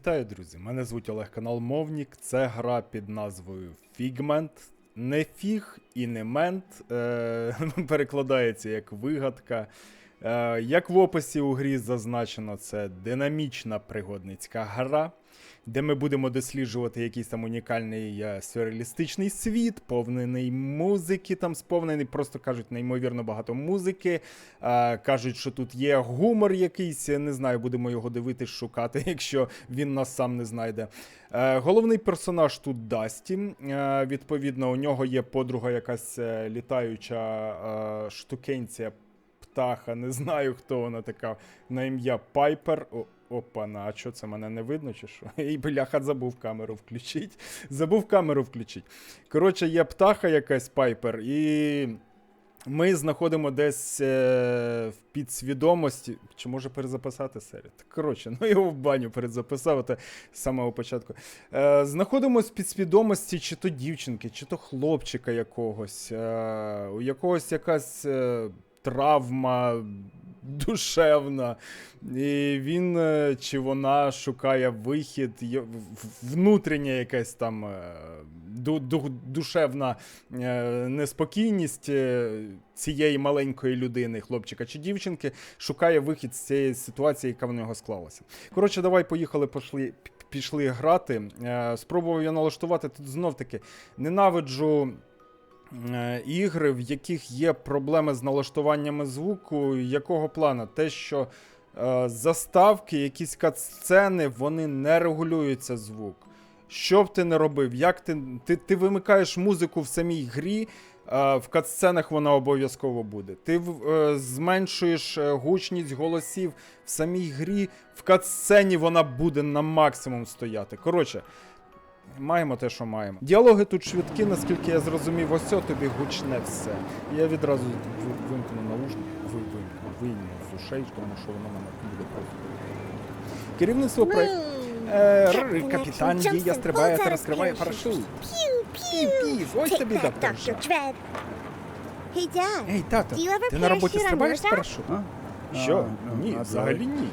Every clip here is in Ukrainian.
Вітаю, друзі! Мене звуть Олег Канал Мовнік. Це гра під назвою Figment. Не фіг і не мент. Е- перекладається як вигадка. Е- як в описі у грі зазначено, це динамічна пригодницька гра, де ми будемо досліджувати якийсь там унікальний е, сюрреалістичний світ, повнений музики, там сповнений, просто кажуть, неймовірно багато музики. Е, кажуть, що тут є гумор якийсь, не знаю, будемо його дивитись, шукати, якщо він нас сам не знайде. Е, головний персонаж тут Дасті. Е, відповідно, у нього є подруга якась е, літаюча е, штукенція, птаха, не знаю, хто вона така, на ім'я Пайпер. О, Опана, а що це мене не видно, чи що? І бляха, забув камеру включити. Забув камеру включити. Коротше, є птаха якась Пайпер, і ми знаходимо десь е, в підсвідомості. Чи може перезаписати серію? Коротше, ну його в баню перезаписав з самого початку. Е, знаходимось в підсвідомості чи то дівчинки, чи то хлопчика якогось, е, у якогось якась е, травма душевна. І він е, чи вона шукає вихід, внутрішня якась там е, ду- ду- душевна е, неспокійність цієї маленької людини, хлопчика чи дівчинки, шукає вихід з цієї ситуації, яка в нього склалася. Коротше, давай поїхали, пішли. Пішли грати. Спробував я налаштувати тут знов таки. Ненавиджу ігри, в яких є проблеми з налаштуваннями звуку. Якого плану? Те, що е, заставки, якісь катсцени, вони не регулюються звук. Що б ти не робив, як ти, ти, ти вимикаєш музику в самій грі, е, в катсценах вона обов'язково буде. Ти е, зменшуєш е, гучність голосів в самій грі, в катсцені вона буде на максимум стояти. Коротше, маємо те, що маємо. Діалоги тут швидкі, наскільки я зрозумів, ось це тобі гучне все. Я відразу вимкну наушник, ви- вимкну, вийму з ушей, тому що воно мене буде просто. Керівництво проєкту. Е, капітан Дія стрибає та розкриває парашут. Пів-пів, ось тобі Dad. Ей, тато, ти на роботі стрибаєш з парашутом? Що? Ні, взагалі ні.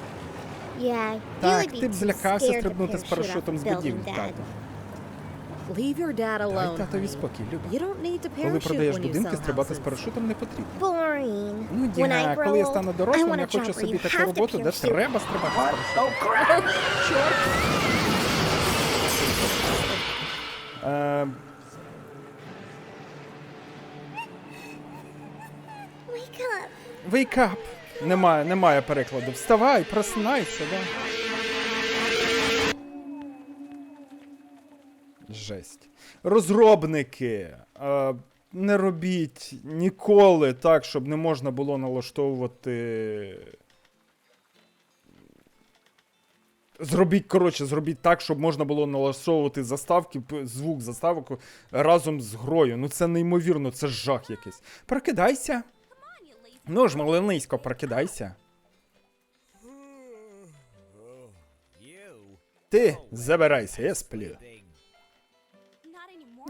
Так, ти б злякався стрибнути з парашутом з будівлі, тато. Leave your dad Дай татові спокій, Люба. You don't need to Коли parachute продаєш when you будинки, sell стрибати з houses. парашутом не потрібно. Boring. Ну, When I Діна, grow коли я old, стану I дорослим, want я хочу собі you таку to роботу, де parachute. треба стрибати з парашутом. Е, Wake up. Wake up. Немає, немає перекладу. Вставай, проснайся, да. Жесть. Розробники. Е, не робіть ніколи так, щоб не можна було налаштовувати. Зробіть, коротше, зробіть так, щоб можна було налаштовувати заставки, звук заставок разом з грою. Ну це неймовірно, це жах якийсь. Прокидайся. Ну ж, малинисько, прокидайся. Ти забирайся, я сплю.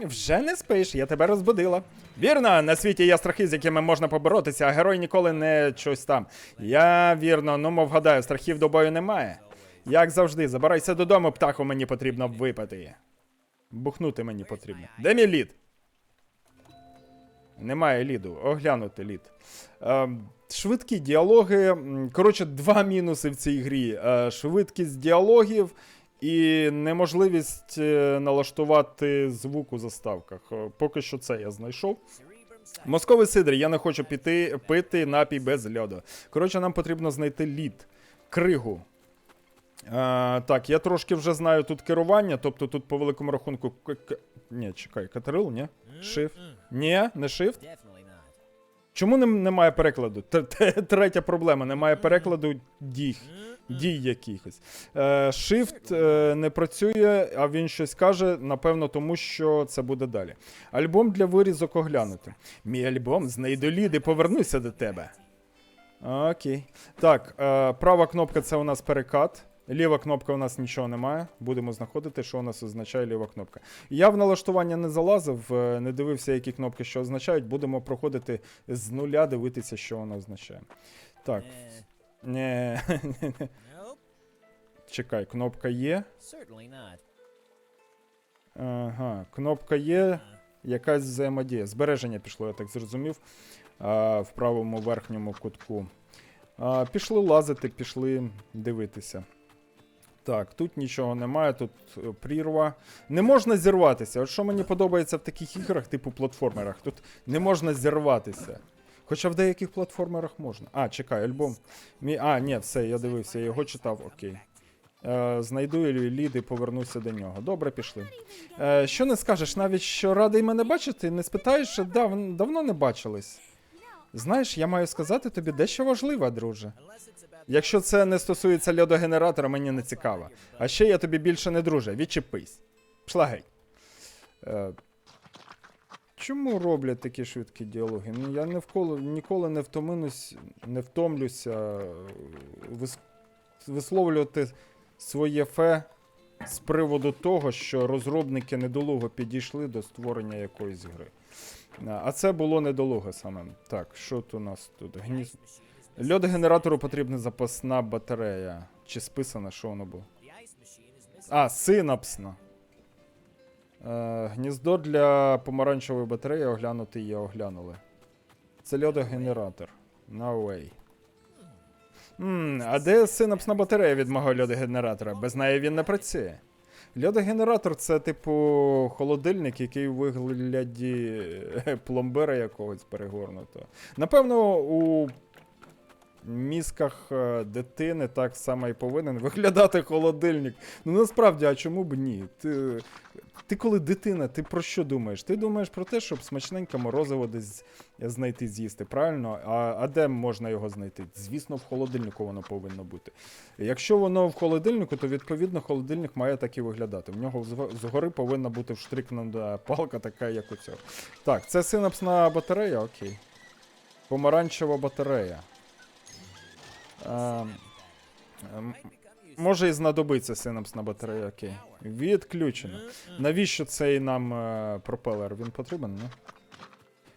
Вже не спиш, я тебе розбудила. Вірно, на світі є страхи, з якими можна поборотися, а герой ніколи не щось там. Я вірно, ну мов гадаю, страхів до бою немає. Як завжди, забирайся додому, птаху мені потрібно випити. Бухнути мені потрібно. Де мій лід? Немає ліду, оглянути лід. Ем, швидкі діалоги. Коротше, два мінуси в цій грі: Е, швидкість діалогів і неможливість е, налаштувати звук у заставках. Е, Поки що це я знайшов. Московий сидр, я не хочу піти пити напій без льоду. Коротше, нам потрібно знайти лід, кригу. Е, так, я трошки вже знаю тут керування, тобто тут по великому рахунку. Ні, чекай, Катерил, ні? Shift? Ні, не Shift? Чому немає перекладу? Третя проблема: немає перекладу дій. Дій якихось. Е, Shift е, не працює, а він щось каже, напевно, тому що це буде далі. Альбом для вирізок оглянути. Мій альбом знайду лід і повернуся до тебе. Окей. Так, е, права кнопка це у нас перекат. Ліва кнопка у нас нічого немає. Будемо знаходити, що у нас означає ліва кнопка. Я в налаштування не залазив, е, не дивився, які кнопки що означають. Будемо проходити з нуля, дивитися, що воно означає. Так. Не. чекай, кнопка є. Ага, кнопка є, якась взаємодія. Збереження пішло, я так зрозумів. А, в правому верхньому кутку. А, пішли лазити, пішли дивитися. Так, тут нічого немає, тут е, прірва. Не можна зірватися. От що мені подобається в таких іграх, типу платформерах, тут не можна зірватися. Хоча в деяких платформерах можна. А, чекай, альбом. Мі... А, ні, все, я дивився, я його читав, окей. Е, знайду лід і повернуся до нього. Добре, пішли. Е, що не скажеш, навіть що радий мене бачити, не спитаєш, дав... давно не бачились. Знаєш, я маю сказати тобі дещо важливе, друже. Якщо це не стосується льодогенератора, мені не цікаво. А ще я тобі більше не друже, відчепись. Пшла геть. Е, чому роблять такі швидкі діалоги? Ну, я навколо, ніколи не втоминусь, не втомлюся е, вис, висловлювати своє фе з приводу того, що розробники недолуго підійшли до створення якоїсь гри. А це було недолуго саме. Так, що тут у нас тут? Гніз... Льодогенератору потрібна запасна батарея. Чи списана, що воно було? А, синапсна. Е, гніздо для помаранчевої батареї оглянути є, оглянули. Це льодогенератор. No way. М, а де синапсна батарея від мого льодогенератора? Без неї він не працює. Льодогенератор це, типу, холодильник, який у вигляді е, пломбира якогось перегорнуто. Напевно, у мізках е, дитини так само і повинен виглядати холодильник. Ну насправді, а чому б ні? Ти, ти коли дитина, ти про що думаєш? Ти думаєш про те, щоб смачненьке морозиво десь знайти з'їсти, правильно? А, а де можна його знайти? Звісно, в холодильнику воно повинно бути. Якщо воно в холодильнику, то відповідно холодильник має так і виглядати. В нього згори повинна бути вштрикнута палка, така, як у цього. Так, це синапсна батарея, окей. Помаранчева батарея. Ем, ем, може і знадобиться синапсна батарея, окей. Відключено. Навіщо цей нам е, пропелер? Він потрібен, не?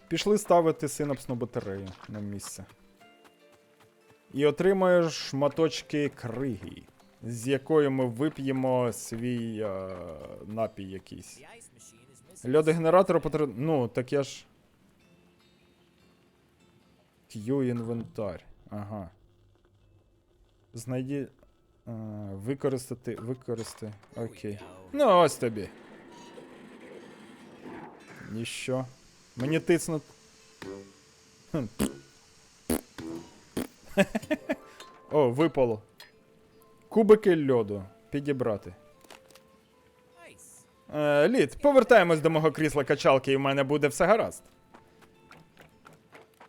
Пішли ставити синапсну батарею на місце. І отримаєш шматочки криги, з якої ми вип'ємо свій е, напій якийсь. Льодогенератор потрібен. Ну, так я ж. Q інвентар. Ага. Знайді. А, використати. Використати. Окей. Ну, ось тобі. Ніщо. Мені тиснуть. О, випало. Кубики льоду. Підібрати. Е, Лід, повертаємось до мого крісла качалки, і в мене буде все гаразд.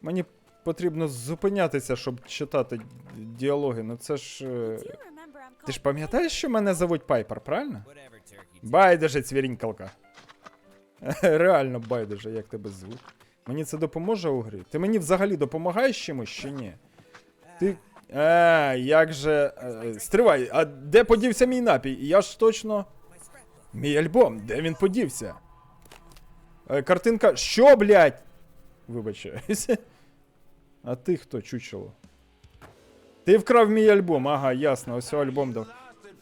Мені потрібно зупинятися, щоб читати діалоги. Ну це ж. е, Ти ж пам'ятаєш, що мене зовуть Пайпер, правильно? Байдуже, цвірінькалка. Реально байдуже, як тебе звуть. Мені це допоможе у грі? Ти мені взагалі допомагаєш чимось чи ні? Ти. А, як же. е, Стривай, а де подівся мій напій? Я ж точно. Мій альбом, де він подівся? Е, картинка. Що, блядь? Вибачаюсь. А ти хто, чучело? Ти вкрав мій альбом, ага, ясно, ось альбом дав.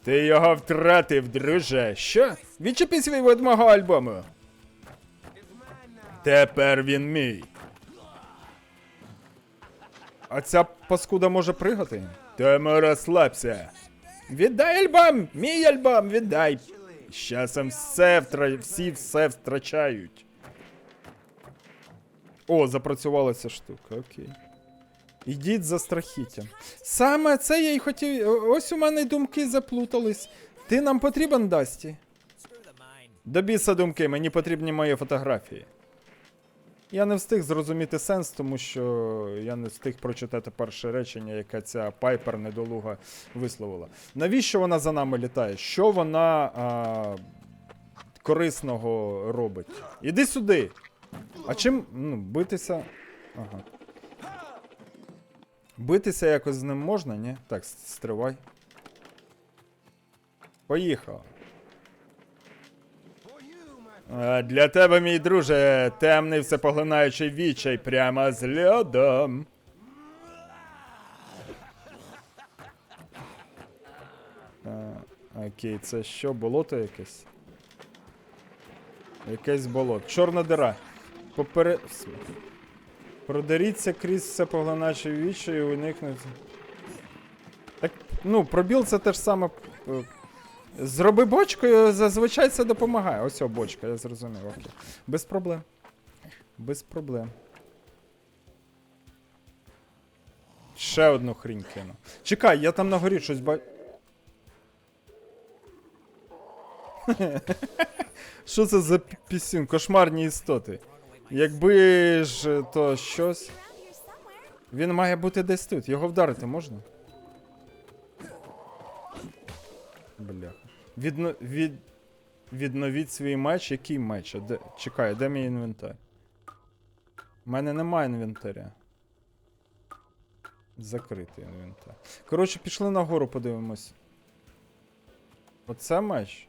Ти його втратив, друже. Що? Відчепись від мого альбому. Тепер він мій. А ця паскуда може пригати? Тому розслабся. Віддай альбом! Мій альбом, віддай! З часом все втра... всі все втрачають. О, запрацювала ця штука, окей. Ідіть за страхіттям. Саме це я й хотів. Ось у мене думки заплутались. Ти нам потрібен, Дасті? До біса думки, мені потрібні мої фотографії. Я не встиг зрозуміти сенс, тому що я не встиг прочитати перше речення, яке ця Пайпер недолуга висловила. Навіщо вона за нами літає? Що вона а, корисного робить? Іди сюди. А чим ну, битися. Ага. Битися якось з ним можна, ні? Так, стривай. Поїхав. Для тебе, мій друже, темний всепоглинаючий вічай прямо з льодом. А, Окей, це що, болото якесь? Якесь болото. Чорна дира. Попере... Продеріться крізь все поглиначе віче і уникнути. Так, ну, пробіл це те ж саме. е, Зроби бочкою, зазвичай це допомагає. Ось о, бочка, я зрозумів. Окей. Без проблем. Без проблем. Ще одну хрінь кину. Чекай, я там на горі щось бачу. Що це за пі- пісюн? Кошмарні істоти. Якби ж е, то щось. Він має бути десь тут. Його вдарити можна? Бляха. Відно... Від... Відновіть свій меч. Який меч? Де... Чекай, де мій інвентар? У мене немає інвентаря. Закритий інвентар. Коротше, пішли нагору, подивимось. Оце меч.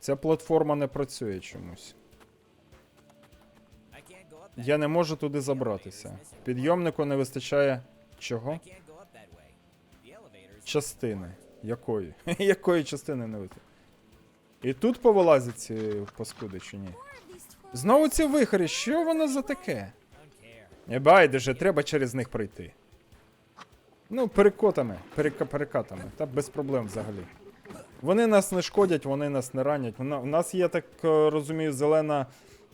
Ця платформа не працює чомусь. Я не можу туди забратися. Підйомнику не вистачає чого? Частини. Якої? Якої частини не вистачає? І тут повилазять ці паскуди чи ні? Знову ці вихорі, що воно за таке? Не байдуже, треба через них пройти. Ну, перекотами, перека, перекатами, та без проблем взагалі. Вони нас не шкодять, вони нас не ранять. У нас є, так е, розумію, зелена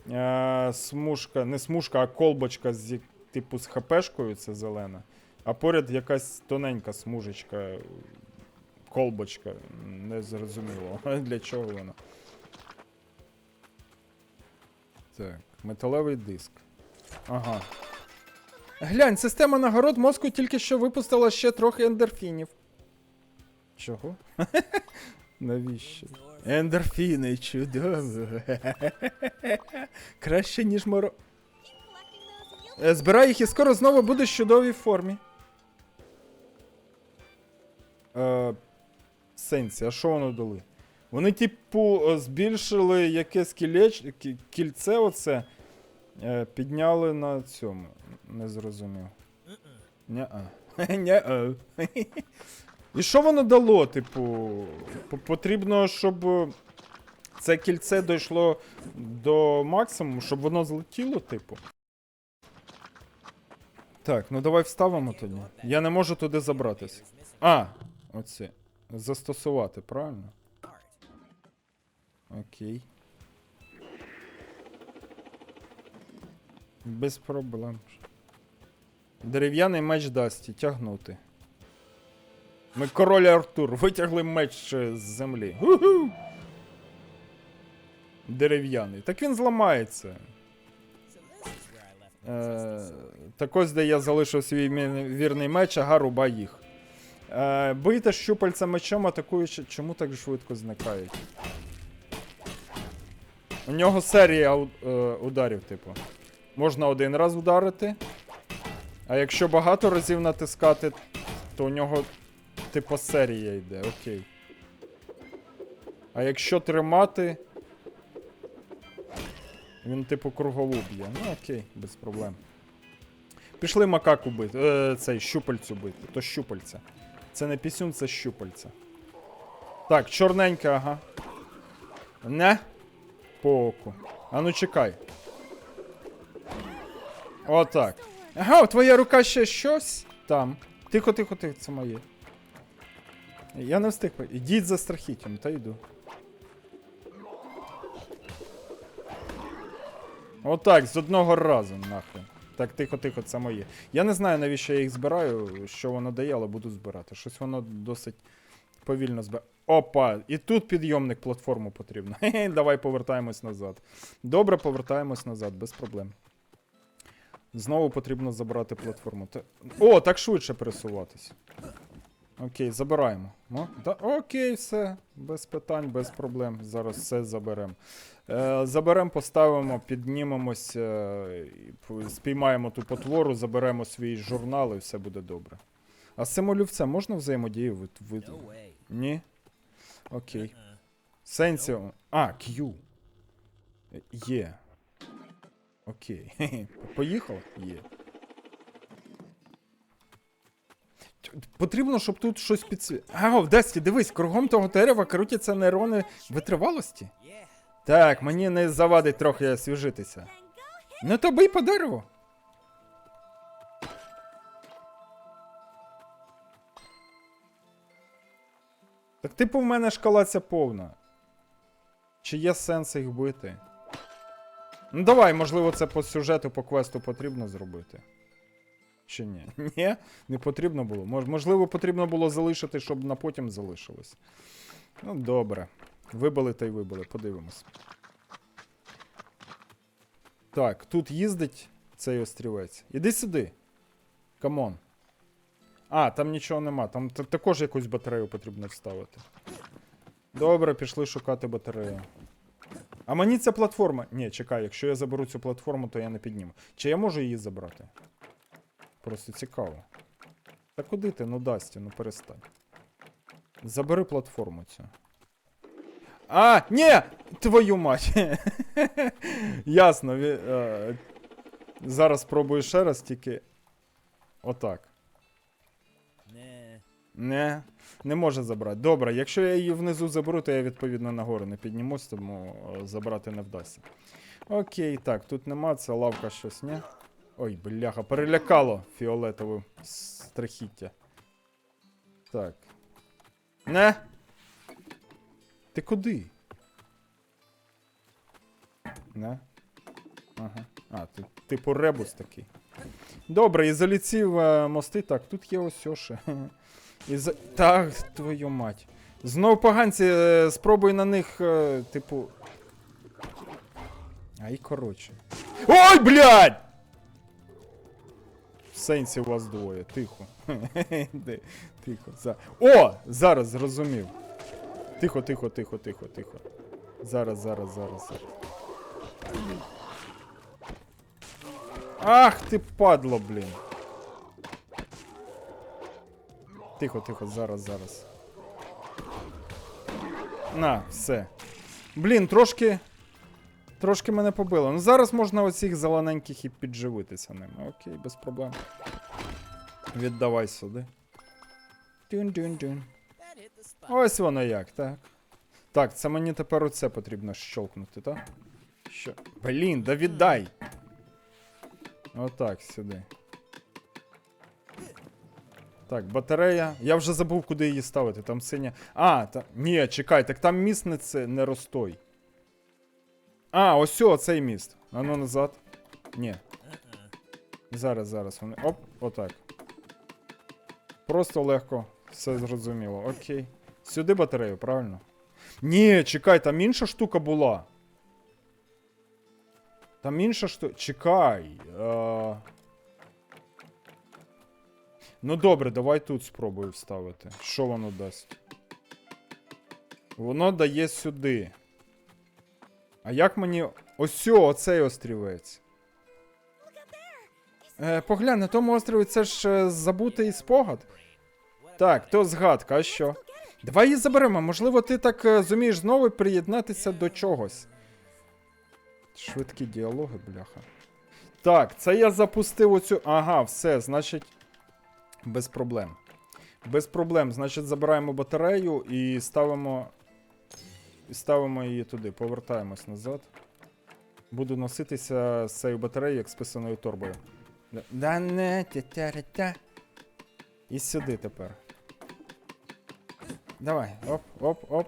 е, смужка, не смужка, а колбочка з типу з хпшкою, це зелена. А поряд якась тоненька смужечка, колбочка. Не зрозуміло. Для чого вона. Так, металевий диск. Ага. Глянь, система нагород мозку тільки що випустила ще трохи ендорфінів. Чого? Навіщо? Ендорфіни, чудово. Краще, ніж моро. Е, Збирай їх і скоро знову будеш в чудовій формі. Е, сенсі, а що воно дали? Вони, типу, збільшили якесь кілеч... кільце оце. Е, підняли на цьому. Не зрозумів. Ня-а. Ня-а. І що воно дало? Типу, потрібно, щоб е, це кільце дійшло до максимуму, щоб воно злетіло, типу. Так, ну давай вставимо тоді. Я не можу туди забратися. А, оце. Застосувати, правильно? Окей. Без проблем. Дерев'яний меч Дасті, тягнути. Ми король Артур, витягли меч з землі. Дерев'яний. Так він зламається. Е, так ось, де я залишив свій вірний меч, ага, рубай їх. Е, бийте щупальця мечом, атакуючи. Чому так швидко зникають? У нього серія е, ударів, типу. Можна один раз вдарити. А якщо багато разів натискати, то у нього, типу, серія йде, окей. А якщо тримати. Він, типу, кругову б'є. Ну окей, без проблем. Пішли макаку бити. Е, цей щупальцю бити. То щупальця. Це не пісюн, це щупальця. Так, чорненьке, ага. Не? По оку. А ну чекай. Отак. Ага, твоя рука ще щось там. Тихо, тихо, тихо, це моє. Я не встиг. Ідіть за страхіттям, та йду. Отак, з одного разу, нахрен. Так, тихо, тихо, це моє. Я не знаю, навіщо я їх збираю, що воно дає, але буду збирати. Щось воно досить повільно збирає. Опа! І тут підйомник платформу потрібно. Давай повертаємось назад. Добре, повертаємось назад, без проблем. Знову потрібно забрати платформу. О, так швидше пересуватись. Окей, забираємо. О, да, окей, все. Без питань, без проблем. Зараз все заберемо. Е, заберемо, поставимо, піднімемось, е, спіймаємо ту потвору, заберемо свій журнал і все буде добре. А з цим олівцем можна взаємодію. No. Ні? Окей. Uh-uh. Сенсі. А, Q. Е, Є. Окей. Поїхав? Є. потрібно, щоб тут щось підсві... А, в Десті, дивись, кругом того дерева крутяться нейрони витривалості. Так, мені не завадить трохи освіжитися. Ну то бий по дереву. Так типу в мене шкала ця повна. Чи є сенс їх бити? Ну давай, можливо, це по сюжету, по квесту потрібно зробити. Чи ні? Ні, не потрібно було. Мож- можливо, потрібно було залишити, щоб на потім залишилось. Ну, добре. Вибили та й вибили, подивимось. Так, тут їздить цей острівець. Іди сюди. Камон. А, там нічого нема. Там та- також якусь батарею потрібно вставити. Добре, пішли шукати батарею. А мені ця платформа. Ні, чекай, якщо я заберу цю платформу, то я не підніму. Чи я можу її забрати? Просто цікаво. Та куди ти? Ну Дасті, ну перестань. Забери платформу цю. А, ні! Твою мать! Ясно. ві- е, зараз спробую ще раз, тільки. Отак. Nah. Не, не може забрати. Добре, якщо я її внизу заберу, то я відповідно нагору не піднімусь, тому е, забрати не вдасться. Окей, так, тут нема, це лавка щось, ні? Ой, бляха, перелякало фіолетове страхіття. Так. Не. Ти куди? Не? Ага. А, ти, типу ребус такий. Добре, ізоляційні е, мости. Так, тут є ось ще. Ізо... Так, твою мать. Знов поганці, е, спробуй на них, е, типу. Ай, коротше. Ой, блядь! Сенсі у вас двоє, тихо. Тихо. За... О! Зараз зрозумів. Тихо, тихо, тихо, тихо, тихо. Зараз, зараз, зараз. зараз. Ах ти падло, блін. Тихо, тихо, зараз, зараз. На, все. Блін, трошки. Трошки мене побило. Ну зараз можна оцих зелененьких і підживитися ними. Окей, без проблем. Віддавай сюди. Spot. Ось воно як, так. Так, це мені тепер оце потрібно щолкнути, так? Що? Блін, да віддай! Отак, сюди. Так, батарея. Я вже забув, куди її ставити. Там синя. А, та... Ні, чекай, так там міст не, це, не розстой. А, ось цей міст. А ну назад. Ні. Зараз, зараз вони. Оп, отак. Просто легко. Все зрозуміло. Окей. Сюди батарею, правильно? Ні, чекай, там інша штука була. Там інша штука. Чекай. Е... Ну добре, давай тут спробую вставити. Що воно дасть? Воно дає сюди. А як мені. Ось оцей острівець. Е, поглянь, на тому острові це ж е, забутий спогад. Так, то згадка, а що? Давай її заберемо. Можливо, ти так е, зумієш знову приєднатися до чогось. Швидкі діалоги, бляха. Так, це я запустив оцю. Ага, все, значить. Без проблем. Без проблем. Значить, забираємо батарею і ставимо. І ставимо її туди. Повертаємось назад. Буду носитися з цією батареєю, як з писаною торбою. І сюди тепер. Давай, оп, оп, оп.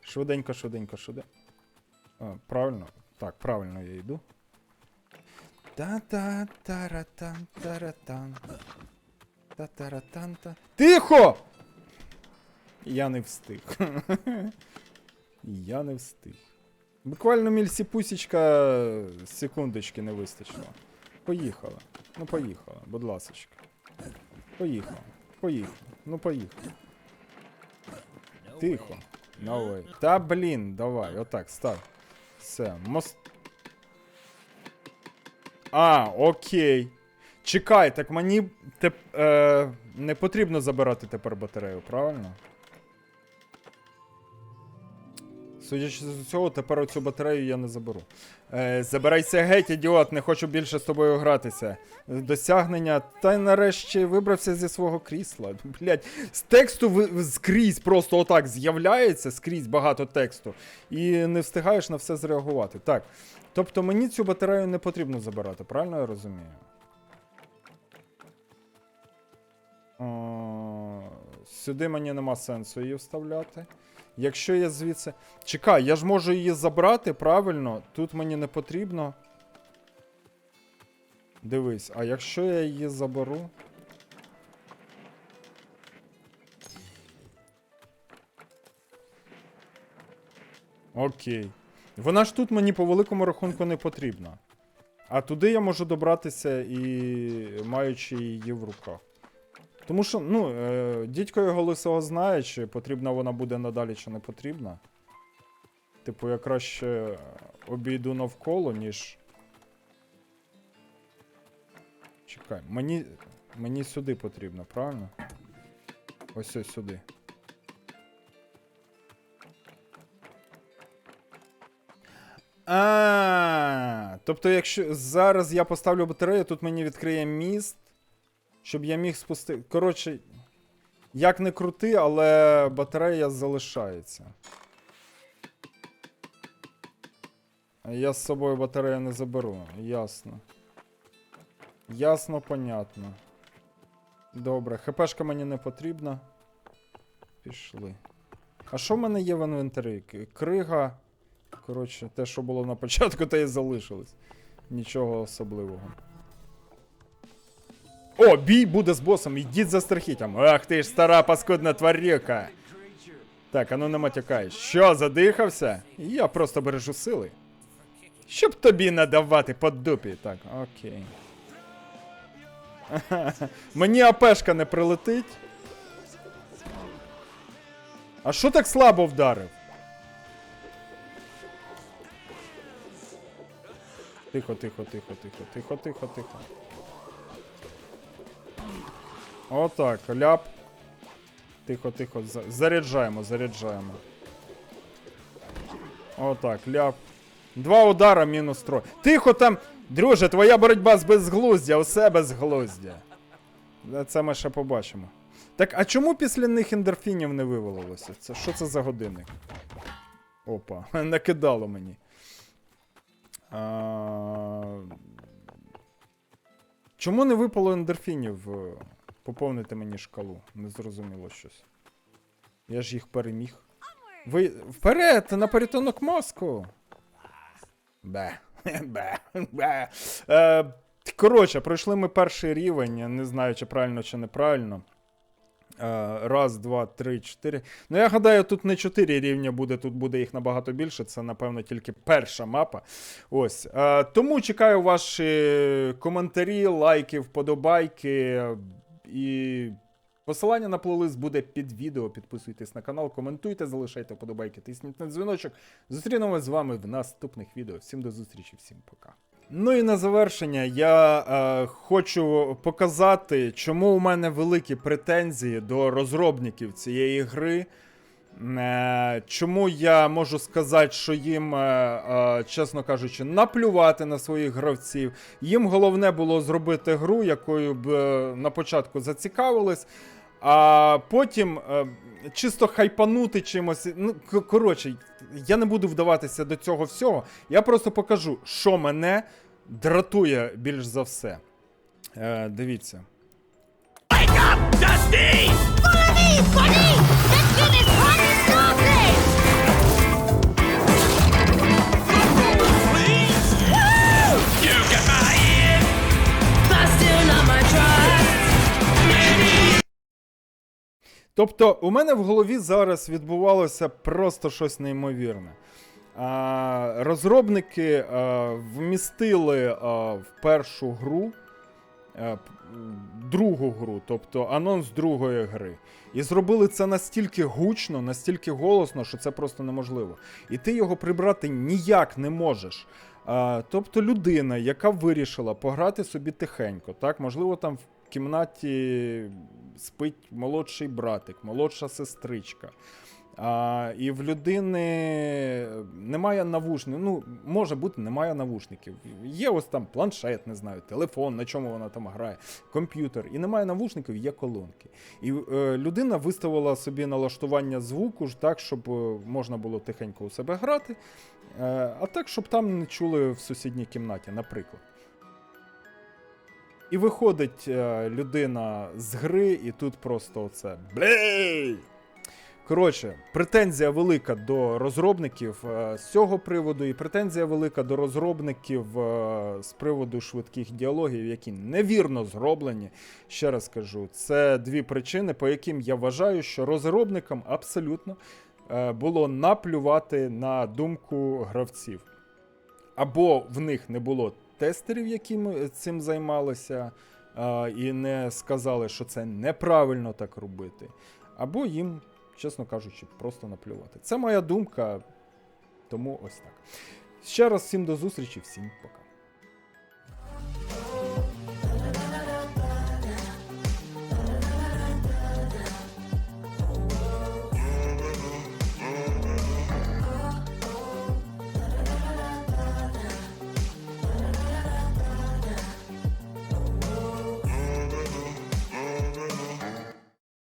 Швиденько, швиденько, швиденько. А, правильно? Так, правильно я йду. Та-та-таратан, таратан. Та-таратан-та. Тихо! Я не встиг. Я не встиг. Буквально мільсіпусічка секундочки не вистачило. Поїхала. Ну поїхала, будь ласочка. Поїхала. Поїхала. Ну поїхала. Тихо. way. Та блін, давай, отак, став. Все, мост. А, окей. Чекай, так мені теп, е, не потрібно забирати тепер батарею, правильно? Судячи з цього, тепер оцю батарею я не заберу. Е, забирайся геть, ідіот, не хочу більше з тобою гратися. Досягнення, та й нарешті вибрався зі свого крісла. Блять, з тексту ви- скрізь просто отак з'являється, скрізь багато тексту, і не встигаєш на все зреагувати. Так. Тобто мені цю батарею не потрібно забирати, правильно я розумію? О, сюди мені нема сенсу її вставляти. Якщо я звідси. Чекай, я ж можу її забрати, правильно? Тут мені не потрібно. Дивись, а якщо я її заберу. Окей. Вона ж тут мені по великому рахунку не потрібна. А туди я можу добратися і маючи її в руках. Тому що, ну, е, дідько його лисого знає, чи потрібна вона буде надалі, чи не потрібна. Типу, я краще обійду навколо, ніж. Чекай, мені. Мені сюди потрібно, правильно? Ось ось сюди. А, тобто, якщо зараз я поставлю батарею, тут мені відкриє міст, щоб я міг спустити. Коротше, як не крути, але батарея залишається. Я з собою батарею не заберу, ясно. Ясно, понятно. Добре, хпшка мені не потрібна. Пішли. А що в мене є в інвентарі? Крига. Коротше, те, що було на початку, те і залишилось. Нічого особливого. О, бій буде з босом, ідіть за страхітям. Ах ти ж стара паскудна тварюка. Так, а ну не матякай. Що, задихався? Я просто бережу сили. Щоб тобі надавати по дупі. Так, окей. Мені АПшка не прилетить. А що так слабо вдарив? Тихо, тихо, тихо, тихо, тихо, тихо, тихо. Отак, ляп. Тихо, тихо. Заряджаємо, заряджаємо. Отак, ляп. Два удара, мінус троє. Тихо там! Друже, твоя боротьба з безглуздя, усе безглуздя. Е, Це ми ще побачимо. Так, а чому після них ендорфінів не вивалилося? Це що це за годинник? Опа, накидало мені. А... Чому не випало ендорфінів? Поповнити мені шкалу. Незрозуміло щось. Я ж їх переміг. Ви. Вперед! На порятунок мозку! Бе. Бе. Бе. Е, коротше, пройшли ми перший рівень. я Не знаю, чи правильно, чи неправильно. Е, раз, два, три, чотири. Ну, я гадаю, тут не чотири рівня буде, тут буде їх набагато більше. Це, напевно, тільки перша мапа. Ось. Е, тому чекаю ваші коментарі, лайки, вподобайки. І посилання на плейлист буде під відео. Підписуйтесь на канал, коментуйте, залишайте вподобайки, тисніть на дзвіночок. Зустрінемось з вами в наступних відео. Всім до зустрічі, всім пока. Ну і на завершення я е, хочу показати, чому у мене великі претензії до розробників цієї гри. Е, чому я можу сказати, що їм, е, е, чесно кажучи, наплювати на своїх гравців. Їм головне було зробити гру, якою б на початку зацікавились, а потім чисто хайпанути чимось. Ну, коротше, я не буду вдаватися до цього всього. Я просто покажу, що мене дратує більш за все. Дивіться. Follow me, buddy! Let's do this Тобто, у мене в голові зараз відбувалося просто щось неймовірне. Розробники вмістили в першу гру другу гру, тобто анонс другої гри. І зробили це настільки гучно, настільки голосно, що це просто неможливо. І ти його прибрати ніяк не можеш. Тобто людина, яка вирішила пограти собі тихенько, так, можливо, там кімнаті спить молодший братик, молодша сестричка. А, і в людини немає навушників. Ну, може бути, немає навушників. Є ось там планшет, не знаю, телефон, на чому вона там грає, комп'ютер. І немає навушників, є колонки. І е, людина виставила собі налаштування звуку ж так, щоб е, можна було тихенько у себе грати, е, а так, щоб там не чули в сусідній кімнаті, наприклад. І виходить е, людина з гри, і тут просто оце блей. Коротше, претензія велика до розробників е, з цього приводу, і претензія велика до розробників е, з приводу швидких діалогів, які невірно зроблені. Ще раз кажу, це дві причини, по яким я вважаю, що розробникам абсолютно е, було наплювати на думку гравців. Або в них не було тестерів, які м- цим займалися, е, і не сказали, що це неправильно так робити. Або їм, чесно кажучи, просто наплювати. Це моя думка, тому ось так. Ще раз всім до зустрічі, всім пока.